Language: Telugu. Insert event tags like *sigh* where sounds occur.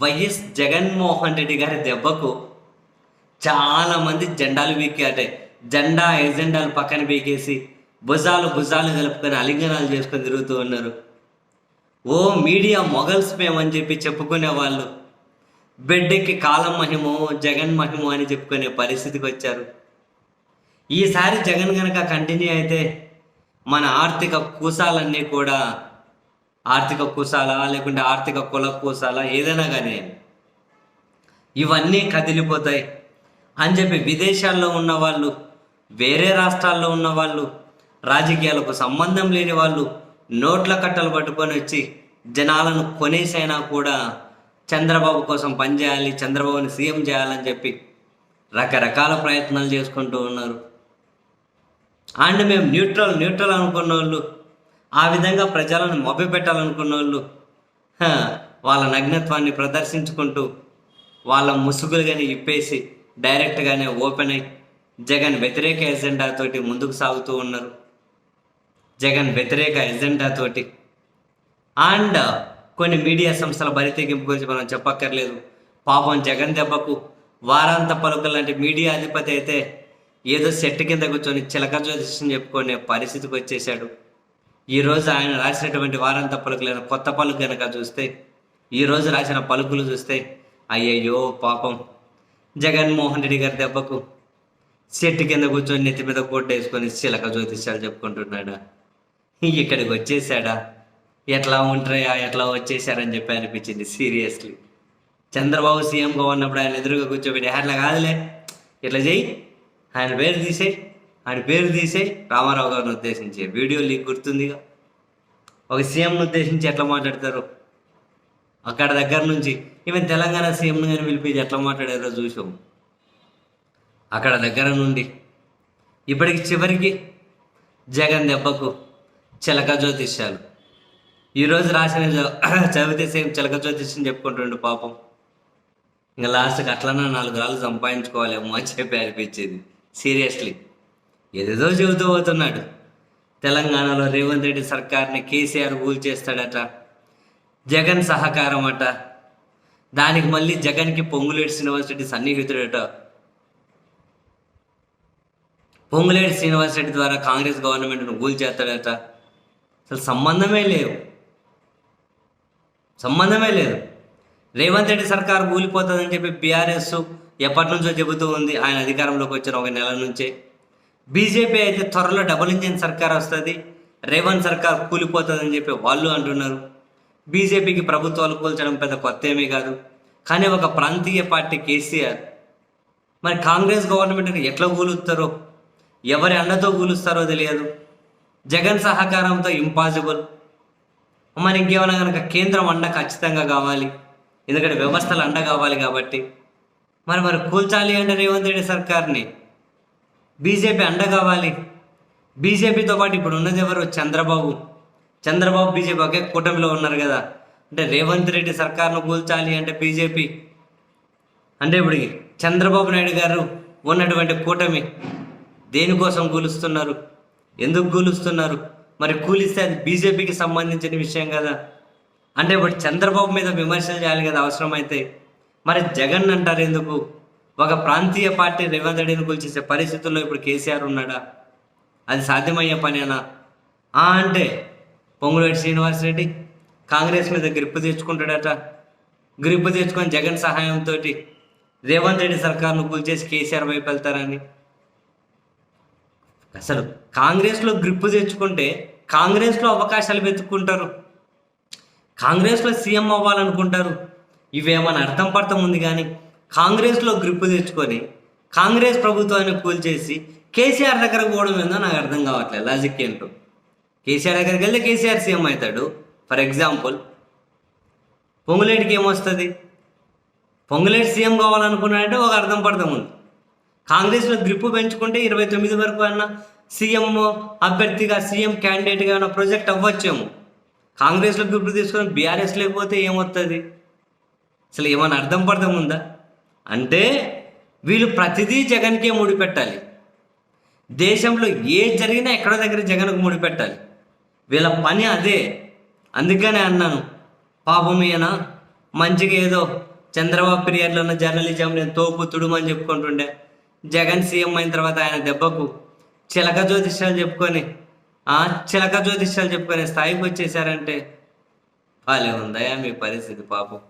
వైఎస్ జగన్మోహన్ రెడ్డి గారి దెబ్బకు చాలామంది జెండాలు వీకాటే జెండా ఎజెండాలు పక్కన పీకేసి భుజాలు భుజాలు కలుపుకొని అలింగనాలు చేసుకొని తిరుగుతూ ఉన్నారు. ఓ మీడియా మొగల్స్ మేమని చెప్పి చెప్పుకునే వాళ్ళు. బిడ్డకి కాలం మహిమో జగన్ మహిమో అని చెప్పుకునే పరిస్థితికి వచ్చారు. ఈసారి జగన్ గనక కంటిన్యూ అయితే మన ఆర్థిక కూసాలన్నీ కూడా ఆర్థిక కూసాలా లేకుంటే ఆర్థిక కుల కూసాలా ఏదైనా కానీ. ఇవన్నీ కదిలిపోతాయి. అని చెప్పి విదేశాల్లో ఉన్న వాళ్ళు వేరే రాష్ట్రాల్లో ఉన్న వాళ్ళు రాజకీయాలకు సంబంధం లేని వాళ్ళు నోట్ల కట్టలు పట్టుకొని వచ్చి జనాలను కొనేసైనా కూడా చంద్రబాబు కోసం పనిచేయాలి చంద్రబాబుని సీఎం చేయాలని చెప్పి రకరకాల ప్రయత్నాలు చేసుకుంటూ ఉన్నారు. అండ్ మేము న్యూట్రల్ న్యూట్రల్ అనుకున్న వాళ్ళు ఆ విధంగా ప్రజలను మభ్యపెట్టాలనుకున్న వాళ్ళు వాళ్ళ నగ్నత్వాన్ని ప్రదర్శించుకుంటూ వాళ్ళ ముసుగులు కానీ ఇప్పేసి డైరెక్ట్గానే ఓపెన్ అయి జగన్ వ్యతిరేక ఎజెండాతోటి ముందుకు సాగుతూ ఉన్నారు. జగన్ వ్యతిరేక ఎజెండాతోటి అండ్ కొన్ని మీడియా సంస్థల బరితెగింపు గురించి మనం చెప్పక్కర్లేదు. పాపం జగన్ దెబ్బకు వారాంత పలుకులు లాంటి మీడియా అధిపతి అయితే ఏదో సెట్ కింద కూర్చొని చిలక జ్యోతిష్యం చెప్పుకునే పరిస్థితికి వచ్చేసాడు ఈరోజు ఆయన రాసినటువంటి వారాంత పలుకులైన కొత్త పలుకు కనుక చూస్తే ఈరోజు రాసిన పలుకులు చూస్తే అయ్యయ్యో పాపం. జగన్మోహన్ రెడ్డి గారి దెబ్బకు చెట్టు కింద కూర్చొని నెత్తి మీద కోట్ వేసుకొని చిలక జ్యోతిష్యాలు చెప్పుకుంటున్నాడా? ఇక్కడికి వచ్చేసాడా ఎట్లా ఉంటాయా ఎట్లా వచ్చేసారని చెప్పి అనిపించింది సీరియస్లీ. చంద్రబాబు సీఎంగా ఉన్నప్పుడు ఆయన ఎదురుగా కూర్చోబెట్టి అట్లా కాదులే ఇట్లా చెయ్యి ఆయన పేరు తీసేయి ఆయన పేరు తీసేయి రామారావు గారిని ఉద్దేశించి వీడియో లీక్ గుర్తుందిగా? ఒక సీఎంను ఉద్దేశించి ఎట్లా మాట్లాడతారు? అక్కడ దగ్గర నుంచి ఈమె తెలంగాణ సీఎంను కానీ పిలిపించి ఎట్లా మాట్లాడారో చూసాము అక్కడ దగ్గర నుండి ఇప్పటికి చివరికి జగన్ దెబ్బకు చిలక జ్యోతిష్యాలు. ఈరోజు రాసిన *coughs* చదివితే సేమ్ చిలక జ్యోతిష్యం చెప్పుకుంటుండు పాపం. ఇంకా లాస్ట్కి అట్లనే నాలుగు రాళ్ళు సంపాదించుకోవాలేమో అని చెప్పి అనిపించేది. సీరియస్లీ. ఏదేదో చెబుతూ పోతున్నాడు. తెలంగాణలో రేవంత్ రెడ్డి సర్కార్ని కేసీఆర్ కూల్ చేస్తాడట. జగన్ సహకారం అట దానికి మళ్ళీ జగన్కి పొంగులేటి శ్రీనివాస్ రెడ్డి సన్నిహితుడట. పొంగులేటి శ్రీనివాస్ రెడ్డి ద్వారా కాంగ్రెస్ గవర్నమెంట్ను కూల్ చేస్తాడట. అసలు సంబంధమే లేవు. సంబంధమే లేదు. రేవంత్ రెడ్డి సర్కార్ కూలిపోతుందని చెప్పి బీఆర్ఎస్ ఎప్పటి నుంచో చెబుతూ ఉంది. ఆయన అధికారంలోకి వచ్చిన ఒక నెల నుంచే. బీజేపీ అయితే త్వరలో డబుల్ ఇంజిన్ సర్కార్ వస్తుంది రేవంత్ సర్కార్ కూలిపోతుందని చెప్పి వాళ్ళు అంటున్నారు. బీజేపీకి ప్రభుత్వాలు కూల్చడం పెద్ద కొత్త ఏమీ కాదు. కానీ ఒక ప్రాంతీయ పార్టీ కేసీఆర్ మరి కాంగ్రెస్ గవర్నమెంట్ని ఎట్లా కూలుస్తారో ఎవరి అండతో కూలుస్తారో తెలియదు. జగన్ సహకారంతో ఇంపాసిబుల్. మరి ఇంకేమైనా కనుక కేంద్రం అండ ఖచ్చితంగా కావాలి. ఎందుకంటే వ్యవస్థలు అండ కావాలి కాబట్టి. మరి మరి కూల్చాలి అంటే రేవంత్ రెడ్డి సర్కార్ని బీజేపీ అండ కావాలి. బీజేపీతో పాటు ఇప్పుడు ఉన్నది ఎవరు? చంద్రబాబు. చంద్రబాబు బీజేపీ ఒకే కూటమిలో ఉన్నారు కదా. అంటే రేవంత్ రెడ్డి సర్కార్ను కూల్చాలి అంటే బీజేపీ. అంటే ఇప్పుడు చంద్రబాబు నాయుడు గారు ఉన్నటువంటి కూటమి దేనికోసం కూలుస్తున్నారు? ఎందుకు కూలుస్తున్నారు? మరి కూలిస్తే అది బీజేపీకి సంబంధించిన విషయం కదా. అంటే ఇప్పుడు చంద్రబాబు మీద విమర్శలు చేయాలి కదా అవసరమైతే. మరి జగన్ అంటారు ఎందుకు? ఒక ప్రాంతీయ పార్టీ రేవంత్ రెడ్డిని కూల్చేసే పరిస్థితుల్లో ఇప్పుడు కేసీఆర్ ఉన్నాడా? అది సాధ్యమయ్యే పనేనా? అంటే పొంగులేటి శ్రీనివాస్ రెడ్డి కాంగ్రెస్ మీద గ్రిప్పు తెచ్చుకుంటాడట. గ్రిప్పు తెచ్చుకొని జగన్ సహాయంతో రేవంత్ రెడ్డి సర్కార్ను కూల్చేసి కేసీఆర్ వైపు వెళ్తారని. అసలు కాంగ్రెస్లో గ్రిప్పు తెచ్చుకుంటే కాంగ్రెస్లో అవకాశాలు వెతుక్కుంటారు. కాంగ్రెస్లో సీఎం అవ్వాలనుకుంటారు. ఇవేమన్నా అర్థం పడతాం ఉంది కానీ కాంగ్రెస్లో గ్రిప్పు తెచ్చుకొని కాంగ్రెస్ ప్రభుత్వాన్ని కూల్చేసి కేసీఆర్ దగ్గర పోవడం ఏందో నాకు అర్థం కావట్లేదు. లాజిక్ ఏంటో? కేసీఆర్ దగ్గరికి వెళ్తే కేసీఆర్ సీఎం అవుతాడు. ఫర్ ఎగ్జాంపుల్ పొంగులేటికి ఏమొస్తుంది? పొంగులేటి సీఎం కావాలనుకున్నాడంటే ఒక అర్థం పడతాం ఉంది. కాంగ్రెస్లో గ్రిప్పు పెంచుకుంటే ఇరవై తొమ్మిది వరకు అన్న సీఎం అభ్యర్థిగా సీఎం క్యాండిడేట్గా ఉన్న ప్రొజెక్ట్ అవ్వచ్చేమో. కాంగ్రెస్లో గ్రిప్పు తీసుకొని బీఆర్ఎస్ లేకపోతే ఏమొస్తుంది అసలు ఏమైనా అర్థం పడతాం ఉందా? అంటే వీళ్ళు ప్రతిదీ జగన్కే ముడిపెట్టాలి దేశంలో ఏ జరిగినా ఎక్కడ దగ్గర జగన్కు ముడిపెట్టాలి వీళ్ళ పని అదే. అందుకనే అన్నాను పాపం ఈయన మంచిగా ఏదో చంద్రబాబు పీరియడ్లో ఉన్న జర్నలిజం నేను తోపు తుడుమని చెప్పుకుంటుండే. జగన్ సీఎం అయిన తర్వాత ఆయన దెబ్బకు చిలక జ్యోతిష్యాలు చెప్పుకొని ఆ చిలక జ్యోతిష్యాలు చెప్పుకునే స్థాయికి వచ్చేసారంటే భలే ఉందయా మీ పరిస్థితి పాపం.